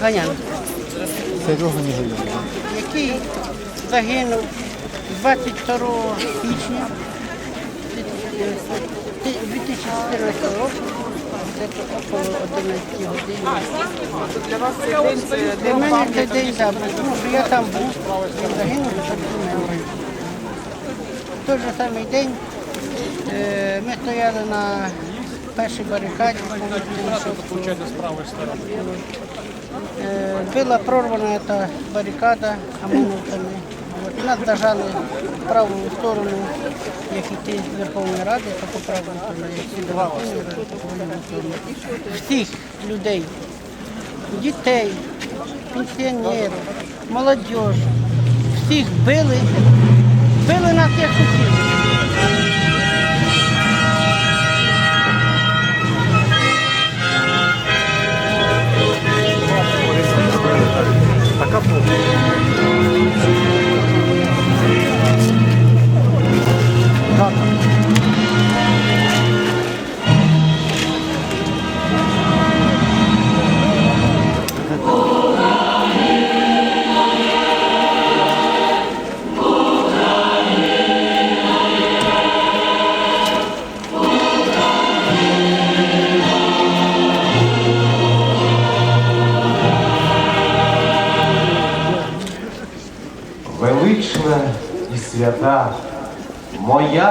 Ганян, Серега не ганяє. який загинув 22 січня 2014 року, десь около 11 годин. Для вас цей день це Для мене цей день забув, тому що я там був, він загинув і помер. В той же самий день е, ми стояли на першій барикаді, Получается с правой стороны. Е, Була прорвана эта баррикада ОМОНовцами. І нас зажали в праву сторону, як іти з Верховної Ради, то по правій стороні, як до Верховної Ради. Всіх людей, дітей, пенсіонерів, молодь, всіх били велична і свята, моя